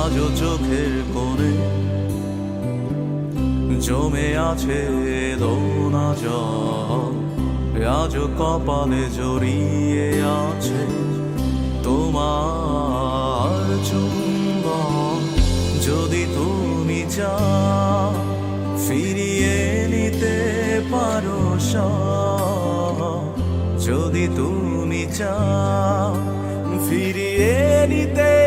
আজও চোখের কোণে জমে আছে দোনা জল। আজও কপালে জড়িয়ে আছে তোমার চুম্বন। যদি তুমি চাও ফিরিয়ে নিতে পারো যদি তুমি চাও ফিরিয়ে নিতে